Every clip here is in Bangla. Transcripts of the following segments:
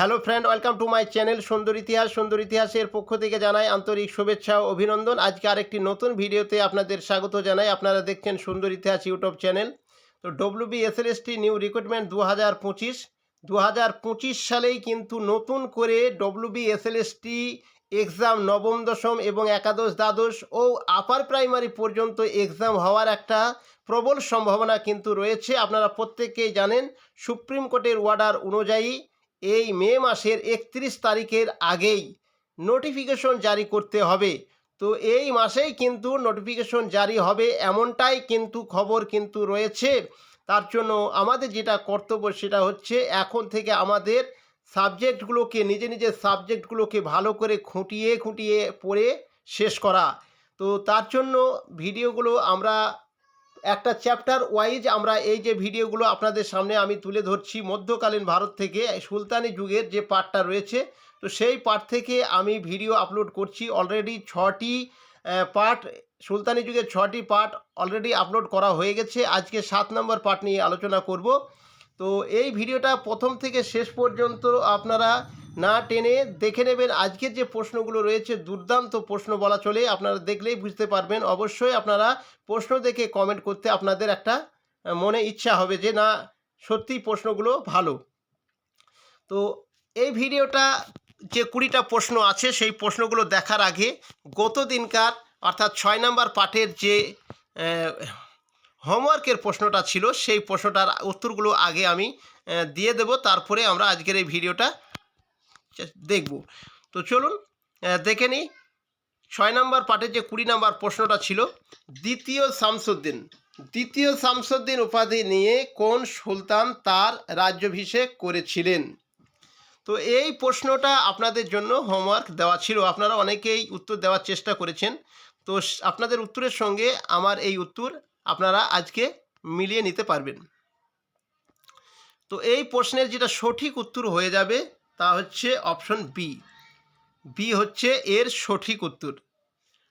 Hello friend, welcome to my channel সুন্দর ইতিহাস। সুন্দর ইতিহাসের পক্ষ থেকে জানাই আন্তরিক শুভেচ্ছা ও অভিনন্দন। আজকে আরেকটি নতুন ভিডিওতে আপনাদের স্বাগত জানাই। আপনারা দেখছেন সুন্দর ইতিহাস ইউটিউব চ্যানেল। তো W B S L S T new recruitment দু হাজার পঁচিশ। দু হাজার পঁচিশ সালেই কিন্তু নতুন করে ডব্লিউ টি এক্সাম নবম, দশম এবং একাদশ, দ্বাদশ ও আপার প্রাইমারি পর্যন্ত এক্সাম হওয়ার একটা প্রবল সম্ভাবনা কিন্তু রয়েছে। আপনারা প্রত্যেকেই জানেন, সুপ্রিম কোর্টের অর্ডার অনুযায়ী এই মে মাসের একত্রিশ তারিখের আগেই নোটিফিকেশন জারি করতে হবে। তো এই মাসেই কিন্তু নোটিফিকেশন জারি হবে এমনটাই কিন্তু খবর কিন্তু রয়েছে। তার জন্য আমাদের যেটা কর্তব্য সেটা হচ্ছে এখন থেকে আমাদের সাবজেক্টগুলোকে, নিজে নিজের সাবজেক্টগুলোকে ভালো করে খুঁটিয়ে খুঁটিয়ে পড়ে শেষ করা। তো তার জন্য ভিডিওগুলো আমরা একটা চ্যাপ্টার ওয়াইজ আমরা এই যে ভিডিওগুলো আপনাদের সামনে আমি তুলে ধরছি মধ্যকালীন ভারত থেকে, সুলতানি যুগের যে পার্টটা রয়েছে, তো সেই পার্ট থেকে আমি ভিডিও আপলোড করছি অলরেডি ছটি পার্ট সুলতানি যুগের ছটি পার্ট অলরেডি আপলোড করা হয়ে গেছে। আজকে সাত নম্বর পার্ট নিয়ে আলোচনা করব। তো এই ভিডিওটা প্রথম থেকে শেষ পর্যন্ত আপনারা না টেনে দেখে নেবেন আজকের যে প্রশ্নগুলো রয়েছে, দুর্দান্ত প্রশ্ন বলা চলে। আপনারা দেখলেই বুঝতে পারবেন। অবশ্যই আপনারা প্রশ্ন দেখে কমেন্ট করতে আপনাদের একটা মনে ইচ্ছা হবে যে, না, সত্যি প্রশ্নগুলো ভালো। তো এই ভিডিওটা যে কুড়িটা প্রশ্ন আছে, সেই প্রশ্নগুলো দেখার আগে গত দিনকার, অর্থাৎ ছয় নম্বর পাঠের যে হোমওয়ার্কের প্রশ্নটা ছিল, সেই প্রশ্নটার উত্তরগুলো আগে আমি দিয়ে দেব। তারপরে আমরা আজকের এই ভিডিওটা দেখব। তো চলুন দেখে নিই। ছয় নম্বর পাঠের যে কুড়ি নম্বর প্রশ্নটা ছিল, দ্বিতীয় শামসুদ্দিন দ্বিতীয় শামসুদ্দিন উপাধি নিয়ে কোন সুলতান তার রাজ্যাভিষেক করেছিলেন? তো এই প্রশ্নটা আপনাদের জন্য হোমওয়ার্ক দেওয়া ছিল। আপনারা অনেকেই উত্তর দেওয়ার চেষ্টা করেছেন। তো আপনাদের উত্তরের সঙ্গে আমার এই উত্তর আপনারা আজকে মিলিয়ে নিতে পারবেন। তো এই প্রশ্নের যেটা সঠিক উত্তর হয়ে যাবে তা হচ্ছে অপশন বি বি হচ্ছে এর সঠিক উত্তর।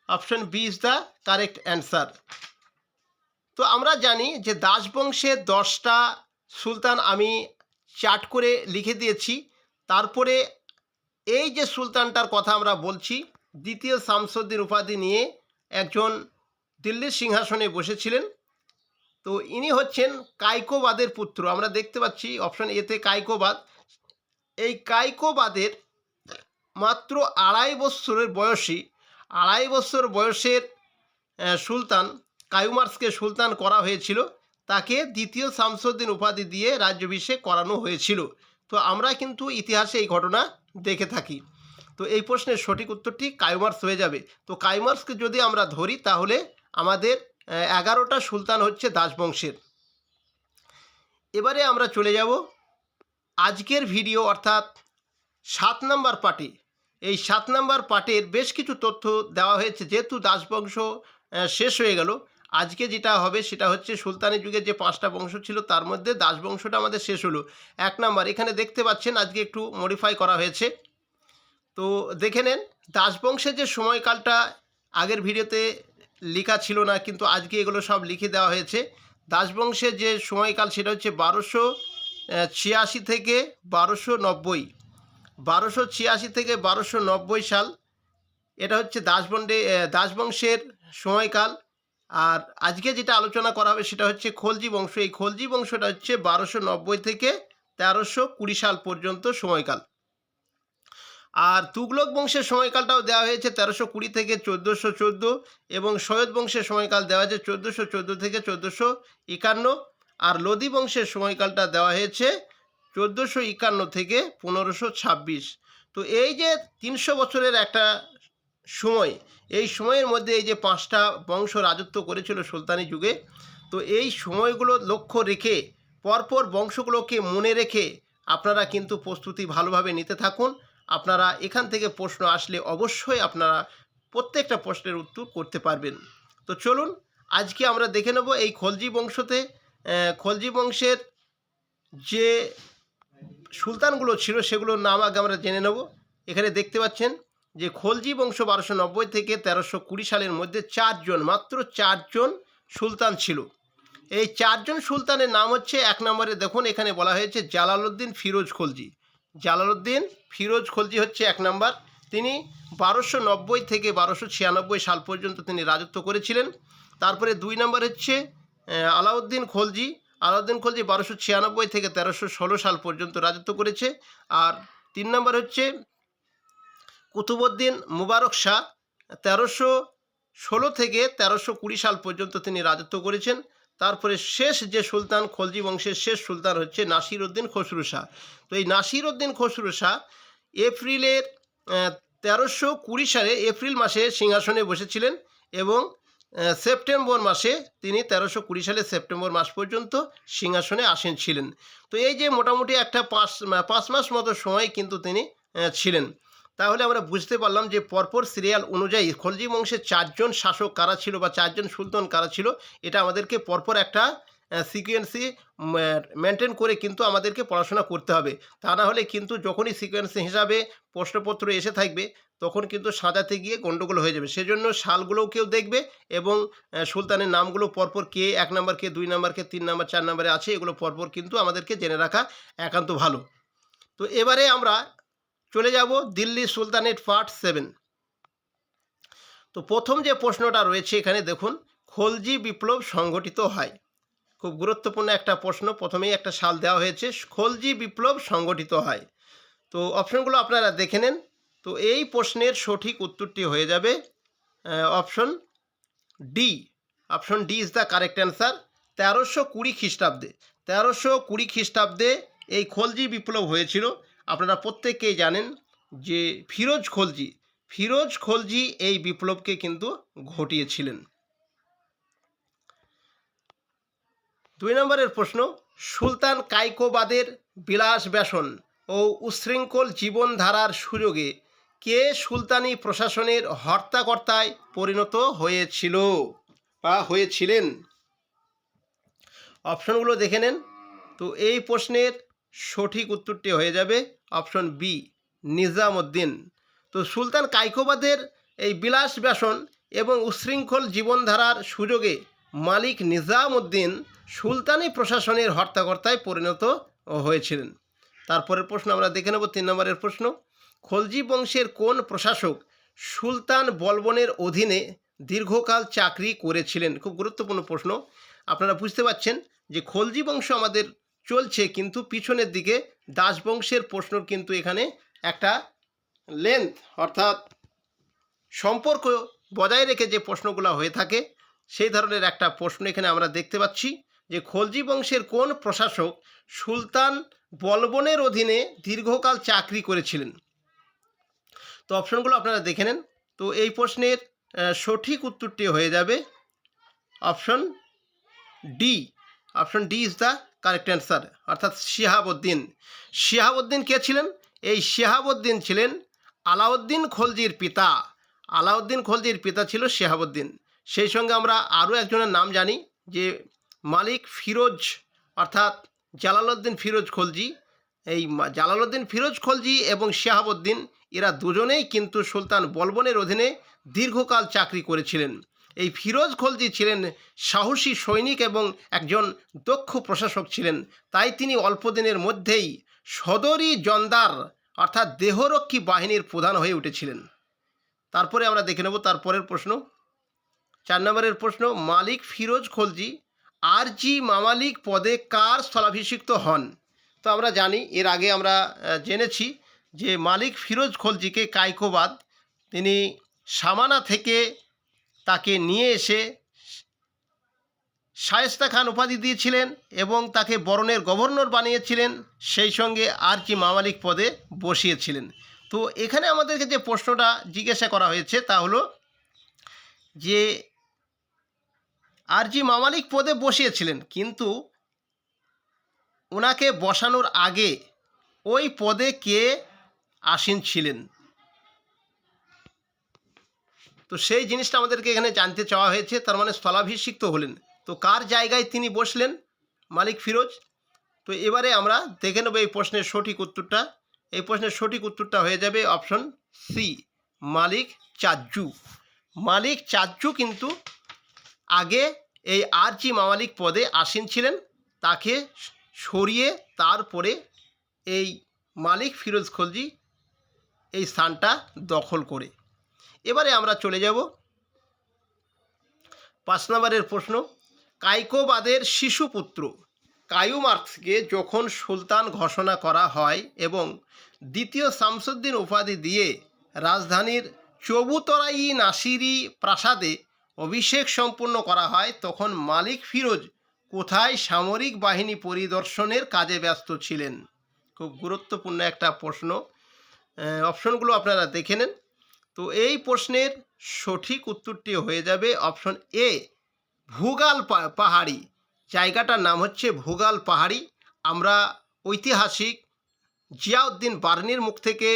Option B is the correct answer তো আমরা জানি যে দাস বংশের দশটা সুলতান আমি চার্ট করে লিখে দিয়েছি। তারপরে এই যে সুলতানটার কথা আমরা বলছি, দ্বিতীয় শামসুদ্দিন উপাধি নিয়ে একজন দিল্লির সিংহাসনে বসেছিলেন। তো ইনি হচ্ছেন কাইকোবাদের পুত্র। আমরা দেখতে পাচ্ছি অপশন এতে কাইকোবাদ। এই কাইকোবাদের মাত্র আড়াই বৎসরের বয়সী, আড়াই বছর বয়সের সুলতান, কায়ুমার্সকে সুলতান করা হয়েছিল। তাকে দ্বিতীয় শামসুদ্দিন উপাধি দিয়ে রাজ্যাভিষেক করানো হয়েছিল। তো আমরা কিন্তু ইতিহাসে এই ঘটনা দেখে থাকি। তো এই প্রশ্নের সঠিক উত্তরটি কায়ুমার্স হয়ে যাবে। তো কায়ুমার্সকে যদি আমরা ধরি, তাহলে আমাদের এগারোটা সুলতান হচ্ছে দাসবংশের। এবারে আমরা চলে যাব আজকের ভিডিও অর্থাৎ সাত নম্বর পার্টি। এই সাত নম্বর পার্টের বেশ কিছু তথ্য দেওয়া হয়েছে, যেহেতু দাসবংশ শেষ হয়ে গেল। আজকে যেটা হবে সেটা হচ্ছে সুলতানি যুগের যে পাঁচটা বংশ ছিল, তার মধ্যে দাসবংশটা আমাদের শেষ হলো। এক নাম্বার, এখানে দেখতে পাচ্ছেন আজকে একটু মডিফাই করা হয়েছে। তো দেখে নেন দাসবংশের যে সময়কালটা আগের ভিডিওতে লেখা ছিল না, কিন্তু আজকে এগুলো সব লিখে দেওয়া হয়েছে। দাসবংশের যে সময়কাল সেটা হচ্ছে বারোশো ছিয়াশি থেকে বারোশো নব্বই। বারোশো ছিয়াশি থেকে বারোশো নব্বই সাল এটা হচ্ছে দাসবন্ডে দাসবংশের সময়কাল। আর আজকে যেটা আলোচনা করা হবে সেটা হচ্ছে খলজি বংশ। এই খলজি বংশটা হচ্ছে বারোশো নব্বই থেকে তেরোশো কুড়ি সাল পর্যন্ত সময়কাল। আর তুগলক বংশের সময়কালটাও দেওয়া হয়েছে তেরোশো কুড়ি থেকে চোদ্দোশো চোদ্দ এবং সৈয়দ বংশের সময়কাল দেওয়া হয়েছে চোদ্দোশো চোদ্দ থেকে চোদ্দোশো একান্ন। আর লোদি বংশের সময়কালটা দেওয়া হয়েছে চোদ্দোশো একান্ন থেকে পনেরোশো ছাব্বিশ। তো এই যে তিনশো বছরের একটা সময়, এই সময়ের মধ্যে এই যে পাঁচটা বংশ রাজত্ব করেছিল সুলতানি যুগে, তো এই সময়গুলো লক্ষ্য রেখে, পরপর বংশগুলোকে মনে রেখে আপনারা কিন্তু প্রস্তুতি ভালোভাবে নিতে থাকুন। আপনারা এখান থেকে প্রশ্ন আসলে অবশ্যই আপনারা প্রত্যেকটা প্রশ্নের উত্তর করতে পারবেন। তো চলুন, আজকে আমরা দেখে নেব এই খলজি বংশতে খলজি বংশের যে সুলতানগুলো ছিল সেগুলোর নাম আগে আমরা জেনে নেব। এখানে দেখতে পাচ্ছেন যে খলজি বংশ বারোশো নব্বই থেকে তেরোশো কুড়ি সালের মধ্যে চারজন, মাত্র চারজন সুলতান ছিল। এই চারজন সুলতানের নাম হচ্ছে, এক নম্বরে দেখুন এখানে বলা হয়েছে জালালউদ্দিন ফিরোজ খলজি। জালালউদ্দিন ফিরোজ খলজি হচ্ছে এক নম্বর। তিনি বারোশো নব্বই থেকে বারোশো ছিয়ানব্বই সাল পর্যন্ত তিনি রাজত্ব করেছিলেন। তারপরে দুই নম্বর হচ্ছে আলাউদ্দিন খলজি আলাউদ্দিন খলজি বারোশো ছিয়ানব্বই থেকে তেরোশো ষোলো সাল পর্যন্ত রাজত্ব করেছে। আর তিন নম্বর হচ্ছে কুতুবুদ্দিন মুবারক শাহ, তেরোশো ষোলো থেকে তেরোশো কুড়ি সাল পর্যন্ত তিনি রাজত্ব করেছেন। তারপরে শেষ যে সুলতান, খলজি বংশের শেষ সুলতান হচ্ছে নাসির উদ্দিন খসরু শাহ। তো এই নাসির উদ্দিন খসরু শাহ এপ্রিলের তেরোশো কুড়ি সালে এপ্রিল মাসে সিংহাসনে বসেছিলেন এবং সেপ্টেম্বর মাসে তিনি তেরোশো কুড়ি সালে সেপ্টেম্বর মাস পর্যন্ত সিংহাসনে আসেন ছিলেন। তো এই যে মোটামুটি একটা পাঁচ পাঁচ মাস মতো সময় কিন্তু তিনি ছিলেন। তাহলে আমরা বুঝতে পারলাম যে পরপর সিরিয়াল অনুযায়ী খলজি বংশের চারজন শাসক কারা ছিল বা চারজন সুলতান কারা ছিল, এটা আমাদেরকে পরপর একটা সিকুয়েন্সি মেনটেন করে কিন্তু আমাদেরকে পড়াশোনা করতে হবে। তা না হলে কিন্তু যখনই সিকোয়েন্সি হিসাবে প্রশ্নপত্র এসে থাকবে, তখন কিন্তু সাজাতে গিয়ে গণ্ডগোল হয়ে যাবে। সেজন্য সালগুলোও কেউ দেখবে এবং সুলতানের নামগুলো পরপর কে এক নাম্বার, কে দুই নাম্বার, কে তিন নাম্বার, চার নাম্বারে আছে, এগুলো পরপর কিন্তু আমাদেরকে জেনে রাখা একান্ত ভালো। তো এবারে আমরা চলে যাব দিল্লি সুলতানেট পার্ট সেভেন। তো প্রথম যে প্রশ্নটা রয়েছে এখানে দেখুন, খলজি বিপ্লব সংগঠিত হয়। খুব গুরুত্বপূর্ণ একটা প্রশ্ন। প্রথমেই একটা সাল দেওয়া হয়েছে, খলজি বিপ্লব সংগঠিত হয়। তো অপশনগুলো আপনারা দেখে নেন। তো এই প্রশ্নের সঠিক উত্তরটি হয়ে যাবে option D option D is the correct answer তেরোশো কুড়ি খ্রিস্টাব্দে, তেরোশো কুড়ি খ্রিস্টাব্দে এই খলজি বিপ্লব হয়েছিল। আপনারা প্রত্যেকেই জানেন যে ফিরোজ খলজি ফিরোজ খলজি এই বিপ্লবকে কিন্তু ঘটিয়েছিলেন। দুই নম্বরের প্রশ্ন, সুলতান কাইকোবাদের বিলাস ব্যাসন ও উশৃঙ্খল জীবনধারার সুযোগে কে সুলতানি প্রশাসনের হর্তাকর্তায় পরিণত হয়েছিল? বা হয়েছিলেন? অপশনগুলো দেখে নেন। তো এই প্রশ্নের সঠিক উত্তরটি হয়ে যাবে অপশন বি, নিজামুদ্দিন। তো সুলতান কাইকোবাদের এই বিলাস ব্যাসন এবং উশৃঙ্খল জীবনধারার সুযোগে মালিক নিজামুদ্দিন সুলতানি প্রশাসনের হর্তাকর্তায় পরিণত হয়েছিলেন। তারপরের প্রশ্ন আমরা দেখে নেব, তিন নম্বরের প্রশ্ন, খলজি বংশের কোন প্রশাসক সুলতান বলবনের অধীনে দীর্ঘকাল চাকরি করেছিলেন? খুব গুরুত্বপূর্ণ প্রশ্ন। আপনারা বুঝতে পারছেন যে খলজি বংশ আমাদের চলছে, কিন্তু পিছনের দিকে দাস বংশের প্রশ্ন কিন্তু এখানে একটা লেন্থ অর্থাৎ সম্পর্ক বজায় রেখে যে প্রশ্নগুলো হয়ে থাকে সেই ধরনের একটা প্রশ্ন এখানে আমরা দেখতে পাচ্ছি যে খলজি বংশের কোন প্রশাসক সুলতান বলবনের অধীনে দীর্ঘকাল চাকরি করেছিলেন? তো অপশনগুলো আপনারা দেখে নেন। তো এই প্রশ্নের সঠিক উত্তরটি হয়ে যাবে option D. Option D is the correct answer, অর্থাৎ শিহাবুদ্দিন। শিহাবুদ্দিন কে ছিলেন? এই শিহাবুদ্দিন ছিলেন আলাউদ্দিন খলজির পিতা। আলাউদ্দিন খলজির পিতা ছিল শিহাবুদ্দিন। সেই সঙ্গে আমরা আরও একজনের নাম জানি, যে মালিক ফিরোজ, অর্থাৎ জালালউদ্দিন ফিরোজ খলজি। এই জালালউদ্দিন ফিরোজ খলজি এবং শিহাবুদ্দিন, এরা দুজনেই কিন্তু সুলতান বলবনের অধীনে দীর্ঘকাল চাকরি করেছিলেন। এই ফিরোজ খলজি ছিলেন সাহসী সৈনিক এবং একজন দক্ষ প্রশাসক ছিলেন। তাই তিনি অল্প দিনের মধ্যেই সদরি জন্দার, অর্থাৎ দেহরক্ষী বাহিনীর প্রধান হয়ে উঠেছিলেন। তারপরে আমরা দেখে নেব তারপরের প্রশ্ন। চার নম্বরের প্রশ্ন, মালিক ফিরোজ খলজি আর জি মামালিক পদে কার স্থলাভিষিক্ত হন? তো আমরা জানি, এর আগে আমরা জেনেছি যে মালিক ফিরোজ খলজিকে কাইকোবাদ, তিনি সামানা থেকে তাকে নিয়ে এসে শায়েস্তা খান উপাধি দিয়েছিলেন এবং তাকে বরণের গভর্নর বানিয়েছিলেন, সেই সঙ্গে আর জি মামালিক পদে বসিয়েছিলেন। তো এখানে আমাদেরকে যে প্রশ্নটা জিজ্ঞাসা করা হয়েছে তা হলো যে আরজি মামালিক পদে বসিয়েছিলেন, কিন্তু ওনাকে বসানোর আগে ওই পদে কে আসীন ছিলেন? তো সেই জিনিসটা আমাদেরকে এখানে জানতে চাওয়া হয়েছে, তার মানে স্থলাভিষিক্ত হলেন। তো কার জায়গায় তিনি বসলেন, মালিক ফিরোজ? তো এবারে আমরা দেখে নেব এই প্রশ্নের সঠিক উত্তরটা। এই প্রশ্নের সঠিক উত্তরটা হয়ে যাবে অপশন সি, মালিক চাজ্জু। মালিক চাজ্জু কিন্তু আগে এই আর জি মামালিক পদে আসীন ছিলেন। তাকে সরিয়ে তারপরে এই মালিক ফিরোজ খলজি এই স্থানটা দখল করে। এবারে আমরা চলে যাব পাঁচ নম্বরের প্রশ্ন, কাইকোবাদের শিশুপুত্র কায়ুমার্কসকে যখন সুলতান ঘোষণা করা হয় এবং দ্বিতীয় শামসুদ্দিন উপাধি দিয়ে রাজধানীর চবুতরাই নাসিরি প্রাসাদে অভিষেক সম্পূর্ণ করা হয়, তখন মালিক ফিরোজ কোথায় সামরিক বাহিনী পরিদর্শনের কাজে ব্যস্ত ছিলেন? খুব গুরুত্বপূর্ণ একটা প্রশ্ন। অপশনগুলো আপনারা দেখে নেন। তো এই প্রশ্নের সঠিক উত্তরটি হয়ে যাবে অপশন এ, ভুগাল পাহাড়ি। জায়গাটার নাম হচ্ছে ভুগাল পাহাড়ি। আমরা ঐতিহাসিক জিয়াউদ্দিন বার্নির মুখ থেকে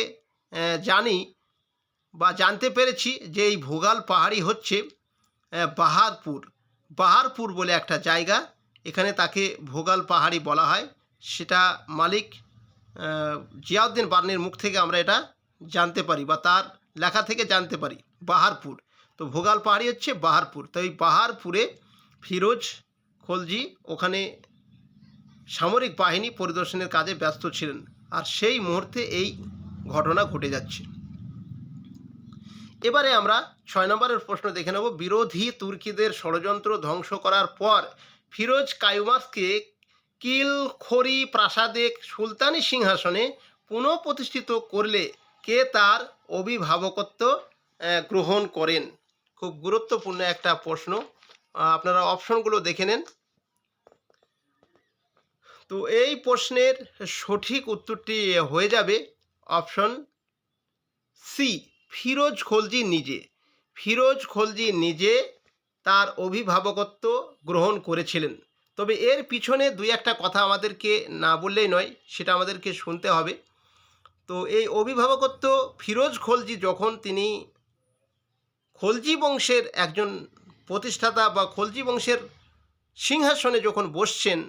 জানি বা জানতে পেরেছি যে এই ভুগাল পাহাড়ি হচ্ছে বাহারপুর। বাহারপুর বলে একটা জায়গা। এখানে তাকে ভোগাল পাহাড়ি বলা হয়। সেটা মালিক জিয়াউদ্দিন বার্নির মুখ থেকে আমরা এটা জানতে পারি বা তার লেখা থেকে জানতে পারি, বাহারপুর। তো ভোগাল পাহাড়ি হচ্ছে বাহারপুর। তো এই বাহারপুরে ফিরোজ খলজি ওখানে সামরিক বাহিনী পরিদর্শনের কাজে ব্যস্ত ছিলেন। আর সেই মুহূর্তে এই ঘটনা ঘটে যাচ্ছে। এবারে আমরা ছয় নম্বরের প্রশ্ন দেখে নেব। বিরোধী তুর্কিদের ষড়যন্ত্র ধ্বংস করার পর ফিরোজ কায়ুমাসকে কিলখড়ি প্রাসাদে সুলতানি সিংহাসনে পুনঃপ্রতিষ্ঠিত করলে কে তার অভিভাবকত্ব গ্রহণ করেন? খুব গুরুত্বপূর্ণ একটা প্রশ্ন। আপনারা অপশনগুলো দেখে নেন। তো এই প্রশ্নের সঠিক উত্তরটি হয়ে যাবে অপশন সি। ফিরোজ খলজি নিজে। ফিরোজ খলজি নিজে তার অভিভাবকত্ব গ্রহণ করেছিলেন। তবে এর পিছনে দুই একটা কথা আমাদেরকে না বললেই নয়, সেটা আমাদেরকে শুনতে হবে। তো এই অভিভাবকত্ব ফিরোজ খলজি যখন তিনি খলজি বংশের একজন প্রতিষ্ঠাতা বা খলজি বংশের সিংহাসনে যখন বসছেন,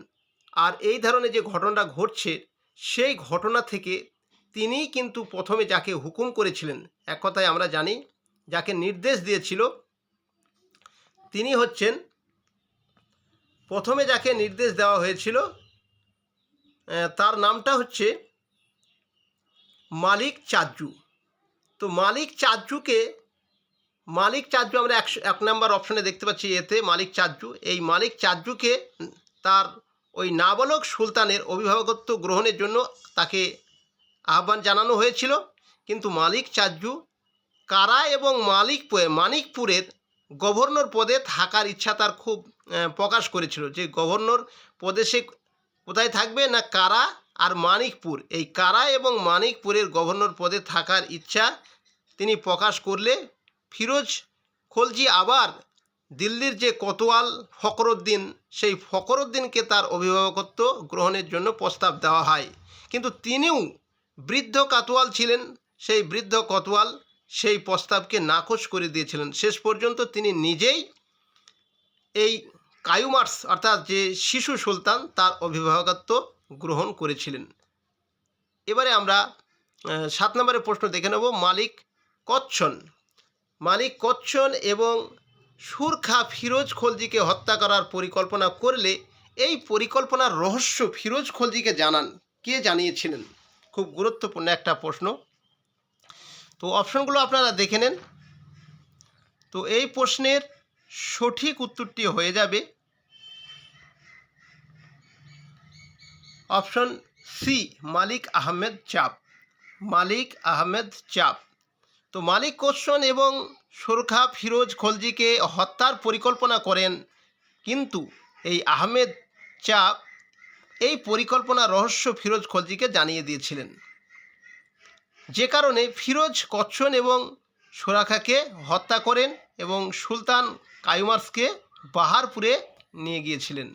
আর এই ধরনের যে ঘটনাটা ঘটছে, সেই ঘটনা থেকে তিনিই কিন্তু প্রথমে যাকে হুকুম করেছিলেন, এক কথায় আমরা জানি, যাকে নির্দেশ দিয়েছিল, তিনি হচ্ছেন, প্রথমে যাকে নির্দেশ দেওয়া হয়েছিল তার নামটা হচ্ছে মালিক চাজ্জু তো মালিক চাজ্জুকে মালিক চাজ্জু আমরা একশো, এক নম্বর অপশনে দেখতে পাচ্ছি এতে মালিক চাজ্জু এই মালিক চাজ্জুকে তার ওই নাবালক সুলতানের অভিভাবকত্ব গ্রহণের জন্য তাকে আহ্বান জানানো হয়েছিল, কিন্তু মালিক চাজ্জু কারা এবং মালিক মানিকপুরের গভর্নর পদে থাকার ইচ্ছা তার খুব প্রকাশ করেছিল। যে গভর্নর পদে সে কোথায় থাকবে না কারা আর মানিকপুর? এই কারা এবং মানিকপুরের গভর্নর পদে থাকার ইচ্ছা তিনি প্রকাশ করলে ফিরোজ খলজি আবার দিল্লির যে কতোয়াল ফকরুদ্দিন সেই ফকরুদ্দিনকে তার অভিভাবকত্ব গ্রহণের জন্য প্রস্তাব দেওয়া হয়। কিন্তু তিনিও বৃদ্ধ কাতোয়াল ছিলেন, সেই বৃদ্ধ কতোয়াল সেই প্রস্তাবকে নাকচ করে দিয়েছিলেন। শেষ পর্যন্ত তিনি নিজেই এই কায়ুমার্স, অর্থাৎ যে শিশু সুলতান, তার অভিভাবকত্ব গ্রহণ করেছিলেন। এবারে আমরা সাত নম্বরের প্রশ্ন দেখে নেব, মালিক কচ্ছন। মালিক কচ্ছন এবং সুরখা ফিরোজ খলজিকে হত্যা করার পরিকল্পনা করলে এই পরিকল্পনার রহস্য ফিরোজ খলজিকে জানান, কে জানিয়েছিলেন? খুব গুরুত্বপূর্ণ একটা প্রশ্ন। তো অপশনগুলো আপনারা দেখে নেন। তো এই প্রশ্নের সঠিক উত্তরটি হয়ে যাবে। অপশন সি, মালিক আহমেদ চাপ। মালিক আহমেদ চাপ। তো মালিক কোশ্চন এবং সুরখা ফিরোজ খলজিকে হত্যার পরিকল্পনা করেন, কিন্তু এই আহমেদ চাপ এই পরিকল্পনা রহস্য ফিরোজ খলজিকে জানিয়ে দিয়েছিলেন। যে কারণে ফিরোজ কচ্ছন এবং সোরাখাকে হত্যা করেন এবং সুলতান কায়ুমার্সকে বাহারপুরে নিয়ে গিয়েছিলেন।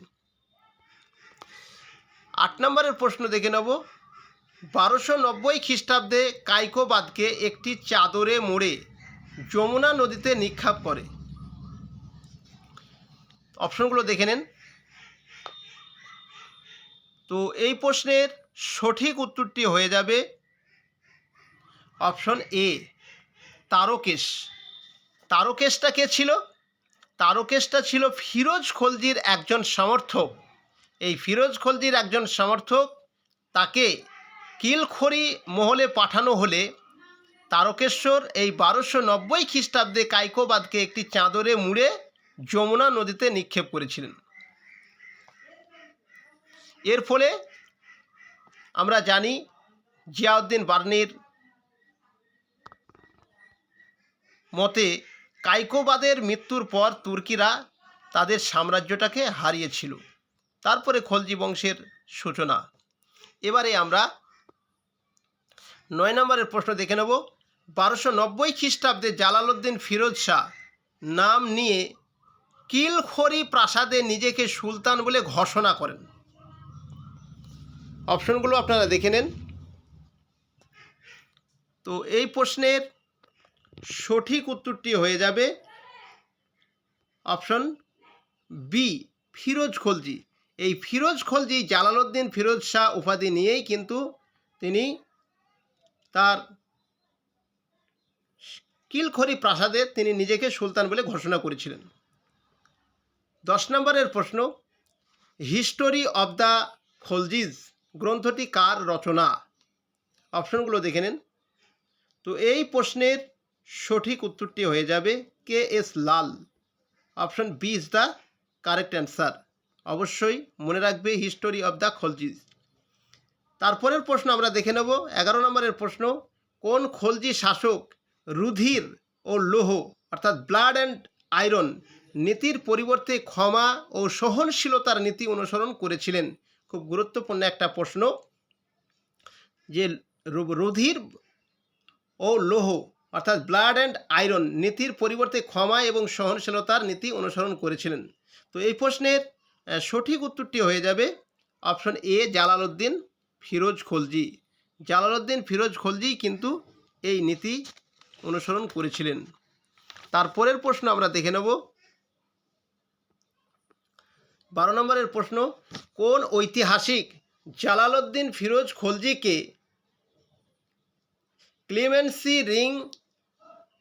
আট নম্বরের প্রশ্ন দেখে নেব। বারোশো নব্বই খ্রিস্টাব্দে কাইকোবাদকে একটি চাদরে মোড়ে যমুনা নদীতে নিক্ষাপ করে। অপশনগুলো দেখে নেন। তো এই প্রশ্নের সঠিক উত্তরটি হয়ে যাবে অপশন এ, তারকেশ। তারকেশটা কে ছিল? তারকেশটা ছিল ফিরোজ খলজির একজন সমর্থক। এই ফিরোজ খলজির একজন সমর্থক তাকে কিলখড়ি মহলে পাঠানো হলে তারকেশ্বর এই বারোশো নব্বই খ্রিস্টাব্দে কাইকোবাদকে একটি চাদরে মুড়ে যমুনা নদীতে নিক্ষেপ করেছিলেন। এর ফলে আমরা জানি জিয়াউদ্দিন বার্নির মতে কাইকোবাদের মৃত্যুর পর তুর্কিরা তাদের সাম্রাজ্যটাকে হারিয়েছিল। তারপরে খলজি বংশের সূচনা। এবারে আমরা নয় নম্বরের প্রশ্ন দেখে নেব। বারোশো নব্বই খ্রিস্টাব্দে জালালউদ্দিন ফিরোজ শাহ নাম নিয়ে কিলখড়ি প্রাসাদে নিজেকে সুলতান বলে ঘোষণা করেন। অপশনগুলো আপনারা দেখে নেন। তো এই প্রশ্নের সঠিক উত্তরটি হয়ে যাবে অপশন বি, ফিরোজ খলজি। এই ফিরোজ খলজি জালালউদ্দিন ফিরোজ শাহ উপাধি নিয়েই কিন্তু তিনি তার কিলখড়ি প্রাসাদে তিনি নিজেকে সুলতান বলে ঘোষণা করেছিলেন। দশ নম্বরের প্রশ্ন, হিস্টোরি অব দ্য খলজিজ গ্রন্থটি কার রচনা? অপশনগুলো দেখে নেন। তো এই প্রশ্নের সঠিক উত্তরটি হয়ে যাবে K S Lal. Option B is the correct answer. অবশ্যই মনে রাখবে হিস্টোরি অব দ্য খলজিজ। তারপরের প্রশ্ন আমরা দেখে নেব। এগারো নম্বরের প্রশ্ন, কোন খলজি শাসক রুধির ও লোহ, অর্থাৎ ব্লাড অ্যান্ড আয়রন, নীতির পরিবর্তে ক্ষমা ও সহনশীলতার নীতি অনুসরণ করেছিলেন? খুব গুরুত্বপূর্ণ একটা প্রশ্ন যে রুধির ও লোহ অর্থাৎ ব্লাড অ্যান্ড আয়রন নীতির পরিবর্তে ক্ষমা এবং সহনশীলতার নীতি অনুসরণ করেছিলেন। তো এই প্রশ্নের সঠিক উত্তরটি হয়ে যাবে অপশন এ জালালউদ্দিন ফিরোজ খলজি। জালালউদ্দিন ফিরোজ খলজি কিন্তু এই নীতি অনুসরণ করেছিলেন। তারপরের প্রশ্ন আমরা দেখে নেব। বারো নম্বরের প্রশ্ন, কোন ঐতিহাসিক জালালউদ্দিন ফিরোজ খলজিকে ক্লেমেন্সি রিং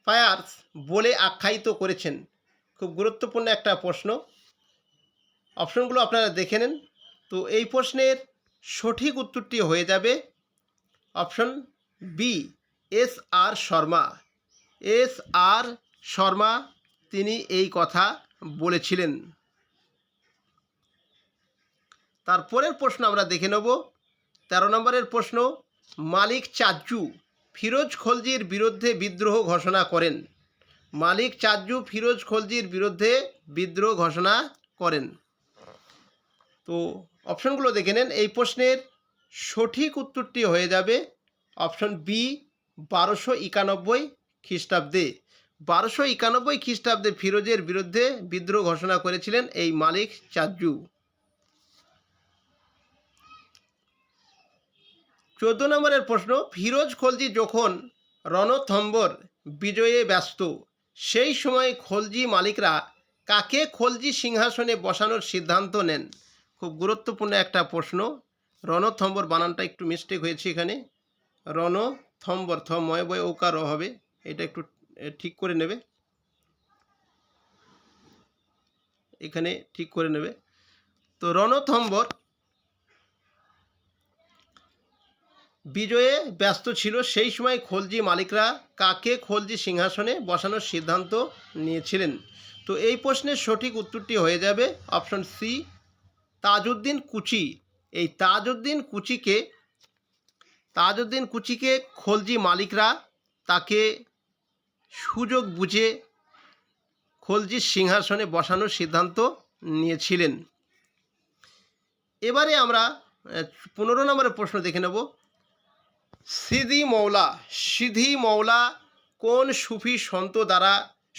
ফায়ার্স বলে আখ্যায়িত করেছেন? খুব গুরুত্বপূর্ণ একটা প্রশ্ন। অপশনগুলো আপনারা দেখে নেন। তো এই প্রশ্নের সঠিক উত্তরটি হয়ে যাবে option B, S R Sharma. S R Sharma তিনি এই কথা বলেছিলেন। তারপরের প্রশ্ন আমরা দেখে নেব। তেরো নম্বরের প্রশ্ন, মালিক চাজ্জু ফিরোজ খলজির বিরুদ্ধে বিদ্রোহ ঘোষণা করেন। মালিক চাজ্জু ফিরোজ খলজির বিরুদ্ধে বিদ্রোহ ঘোষণা করেন। তো অপশনগুলো দেখে নেন। এই প্রশ্নের সঠিক উত্তরটি হয়ে যাবে অপশন বি, বারোশো একানব্বই খ্রিস্টাব্দে। বারোশো একানব্বই খ্রিস্টাব্দে ফিরোজের বিরুদ্ধে বিদ্রোহ ঘোষণা করেছিলেন এই মালিক চাজ্জু চোদ্দ নম্বরের প্রশ্ন, ফিরোজ খলজি যখন রণথম্বর বিজয়ে ব্যস্ত, সেই সময় খলজি মালিকরা কাকে খলজি সিংহাসনে বসানোর সিদ্ধান্ত নেন? খুব গুরুত্বপূর্ণ একটা প্রশ্ন। রণথম্বর বানানটা একটু মিস্টেক হয়েছে এখানে। রণথম্বর থ ময় বয় ওকার হবে। এটা একটু ঠিক করে নেবে। এখানে ঠিক করে নেবে। তো রণথম্বর বিজয়ে ব্যস্ত ছিল, সেই সময় খলজি মালিকরা কাকে খলজি সিংহাসনে বসানোর সিদ্ধান্ত নিয়েছিলেন? তো এই প্রশ্নের সঠিক উত্তরটি হয়ে যাবে অপশন সি, তাজউদ্দিন কুচি। এই তাজউদ্দিন কুচিকে তাজউদ্দিন কুচিকে খলজি মালিকরা তাকে সুযোগ বুঝে খলজির সিংহাসনে বসানোর সিদ্ধান্ত নিয়েছিলেন। এবারে আমরা পনেরো নম্বরের প্রশ্ন দেখে নেব। সিদি মৌলা সিধি মৌলা কোন সুফি সন্ত দ্বারা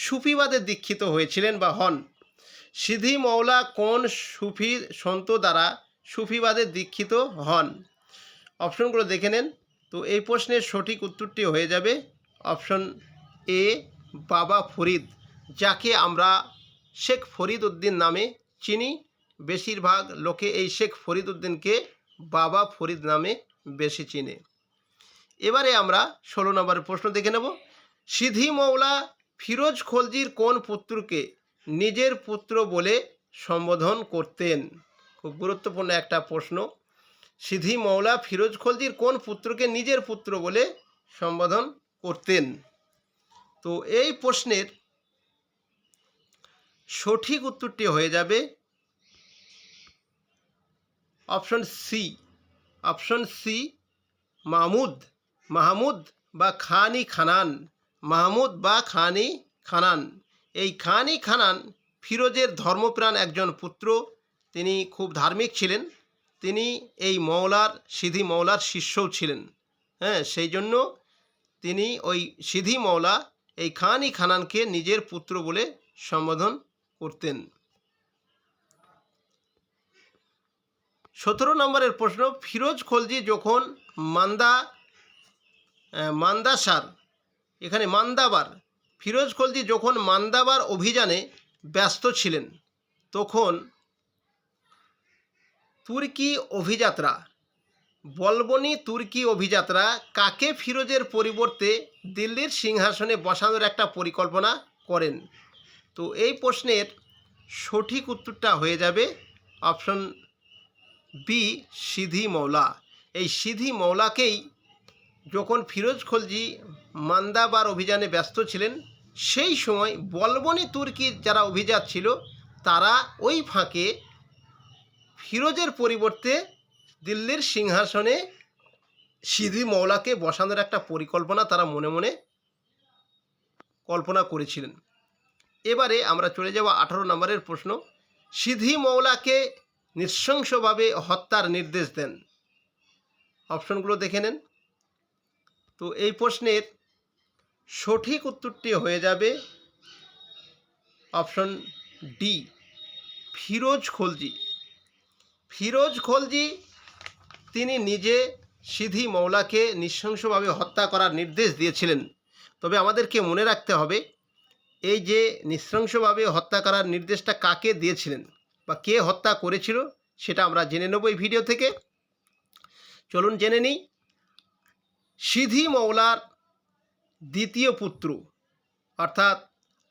সুফিবাদে দীক্ষিত হয়েছিলেন বা হন? সিধি মৌলা কোন সুফি সন্ত দ্বারা সুফিবাদে দীক্ষিত হন? অপশনগুলো দেখে নেন। তো এই প্রশ্নের সঠিক উত্তরটি হয়ে যাবে অপশন এ বাবা ফরিদ, যাকে আমরা শেখ ফরিদ উদ্দিন নামে চিনি। বেশিরভাগ লোকে এই শেখ ফরিদ উদ্দিনকে বাবা ফরিদ নামে বেশি চিনে। এবারে আমরা ষোলো নম্বরের প্রশ্ন দেখে নেব। সিধি মৌলা ফিরোজ খলজির কোন পুত্রকে নিজের পুত্র বলে সম্বোধন করতেন? খুব গুরুত্বপূর্ণ একটা প্রশ্ন। সিধি মৌলা ফিরোজ খলজির কোন পুত্রকে নিজের পুত্র বলে সম্বোধন করতেন? তো এই প্রশ্নের সঠিক উত্তরটি হয়ে যাবে option C. Option C Mahmud Mahmud বা খানি খানান। মাহমুদ বা খানি খানান। এই খানি খানান ফিরোজের ধর্মপ্রাণ একজন পুত্র। তিনি খুব ধার্মিক ছিলেন। তিনি এই মৌলার সিধি মৌলার শিষ্যও ছিলেন। হ্যাঁ সেই জন্য তিনি ওই সিধি মৌলা এই খানি খানানকে নিজের পুত্র বলে সম্বোধন করতেন। সতেরো নম্বরের প্রশ্ন, ফিরোজ খলজি যখন মান্দা মান্দাসার, এখানে মান্দাবার, ফিরোজ খলজি যখন মান্দাবার অভিযানে ব্যস্ত ছিলেন, তখন তুর্কি অভিযাত্রা, বলবনি তুর্কি অভিযাত্রা কাকে ফিরোজের পরিবর্তে দিল্লির সিংহাসনে বসানোর একটা পরিকল্পনা করেন? তো এই প্রশ্নের সঠিক উত্তরটা হয়ে যাবে অপশন বি সিধি মৌলা এই সিধি মৌলাকেই যখন ফিরোজ খলজি মান্দাবার অভিযানে ব্যস্ত ছিলেন, সেই সময় বলবনি তুর্কির যারা অভিজাত ছিল, তারা ওই ফাঁকে ফিরোজের পরিবর্তে দিল্লির সিংহাসনে সিধি মৌলাকে বসানোর একটা পরিকল্পনা তারা মনে মনে কল্পনা করেছিলেন। এবারে আমরা চলে যাব আঠারো নম্বরের প্রশ্ন। সিধি মৌলাকে নৃশংসভাবে হত্যার নির্দেশ দেন। অপশনগুলো দেখে নেন। তো এই প্রশ্নের সঠিক উত্তরটি হয়ে যাবে অপশন ডি, ফিরোজ খলজি। ফিরোজ খলজি, তিনি নিজে সিধি মৌলাকে নৃশংসভাবে হত্যা করার নির্দেশ দিয়েছিলেন। তবে আমাদেরকে মনে রাখতে হবে, এই যে নৃশংসভাবে হত্যা করার নির্দেশটা কাকে দিয়েছিলেন বা কে হত্যা করেছিল, সেটা আমরা জেনে নেব এই ভিডিও থেকে। চলুন জেনে নিই সিধি মৌলার দ্বিতীয় পুত্র, অর্থাৎ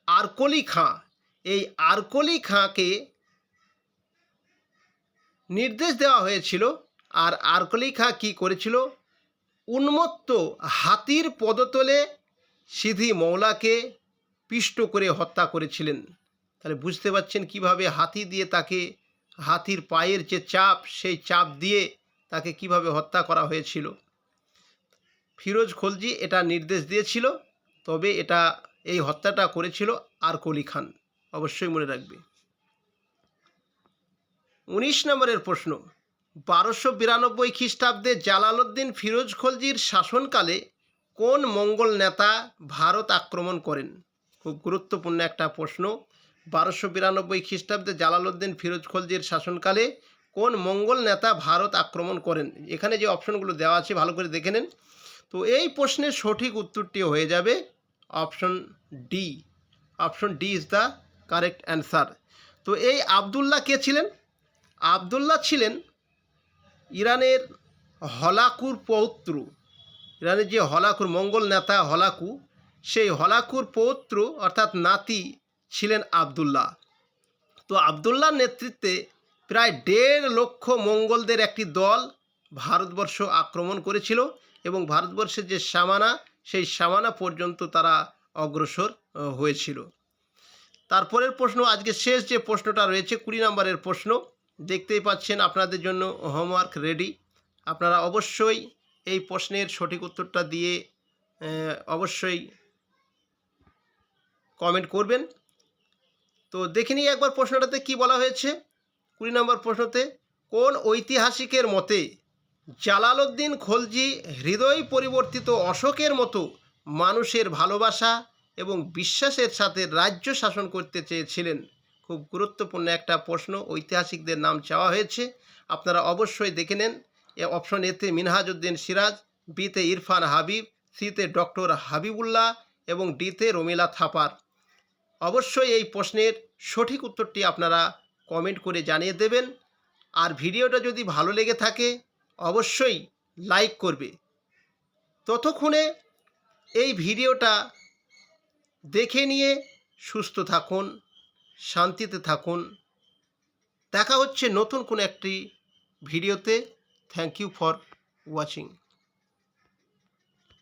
আরকলি খাঁ। এই আরকলি খাঁকে নির্দেশ দেওয়া হয়েছিল আর আরকলি খাঁ কী করেছিল? উন্মত্ত হাতির পদতলে সিধি মৌলাকে পিষ্ট করে হত্যা করেছিলেন। তাহলে বুঝতে পারছেন কীভাবে হাতি দিয়ে তাকে, হাতির পায়ের যে চাপ, সেই চাপ দিয়ে তাকে কীভাবে হত্যা করা হয়েছিল? ফিরোজ খলজি এটা নির্দেশ দিয়েছিল, তবে এটা, এই হত্যাটা করেছিল আরকলি খান। অবশ্যই মনে রাখবে। উনিশ নম্বরের প্রশ্ন, বারোশো বিরানব্বই খ্রিস্টাব্দে জালালউদ্দিন ফিরোজ খলজির শাসনকালে কোন মঙ্গল নেতা ভারত আক্রমণ করেন? খুব গুরুত্বপূর্ণ একটা প্রশ্ন, বারোশো বিরানব্বই খ্রিস্টাব্দে জালালউদ্দিন ফিরোজ খলজির শাসনকালে কোন মঙ্গল নেতা ভারত আক্রমণ করেন? এখানে যে অপশনগুলো দেওয়া আছে, ভালো করে দেখে নেন। তো এই প্রশ্নের সঠিক উত্তরটি হয়ে যাবে option D. Option D is the correct answer. তো এই আবদুল্লাহ কে ছিলেন? আবদুল্লাহ ছিলেন ইরানের হলাকুর পৌত্র। ইরানের যে হলাকুর মঙ্গল নেতা হলাকু, সেই হলাকুর পৌত্র অর্থাৎ নাতি ছিলেন আবদুল্লাহ। তো আবদুল্লাহর নেতৃত্বে প্রায় দেড় লক্ষ মঙ্গলদের একটি দল ভারতবর্ষ আক্রমণ করেছিল। এবং ভারতবর্ষের যে সামানা, সেই সামানা পর্যন্ত তারা অগ্রসর হয়েছিল। তারপরের প্রশ্ন, আজকে শেষ যে প্রশ্নটা রয়েছে, কুড়ি নম্বরের প্রশ্ন, দেখতেই পাচ্ছেন আপনাদের জন্য হোমওয়ার্ক রেডি আপনারা অবশ্যই এই প্রশ্নের সঠিক উত্তরটা দিয়ে অবশ্যই কমেন্ট করবেন। তো দেখে নিই একবার প্রশ্নটাতে কি বলা হয়েছে। কুড়ি নম্বর প্রশ্নতে, কোন ঐতিহাসিকের মতে জালালউদ্দিন খলজি হৃদয় পরিবর্তিত অশোকের মতো মানুষের ভালোবাসা এবং বিশ্বাসের সাথে রাজ্য শাসন করতে চেয়েছিলেন। খুব গুরুত্বপূর্ণ একটা প্রশ্ন, ঐতিহাসিকদের নাম চাওয়া হয়েছে। আপনারা অবশ্যই দেখে নেন। এ অপশন এতে মিনহাজউদ্দিন সিরাজ, বিতে ইরফান হাবিব, সিতে ডক্টর হাবিবুল্লাহ এবং ডিতে রমিলা থাপার। অবশ্যই এই প্রশ্নের সঠিক উত্তরটি আপনারা কমেন্ট করে জানিয়ে দেবেন। আর ভিডিওটা যদি ভালো লেগে থাকে অবশ্যই লাইক করবে। ততক্ষণে এই ভিডিওটা দেখে নিয়ে সুস্থ থাকুন, শান্তিতে থাকুন। দেখা হচ্ছে নতুন কোনো একটি ভিডিওতে। Thank you for watching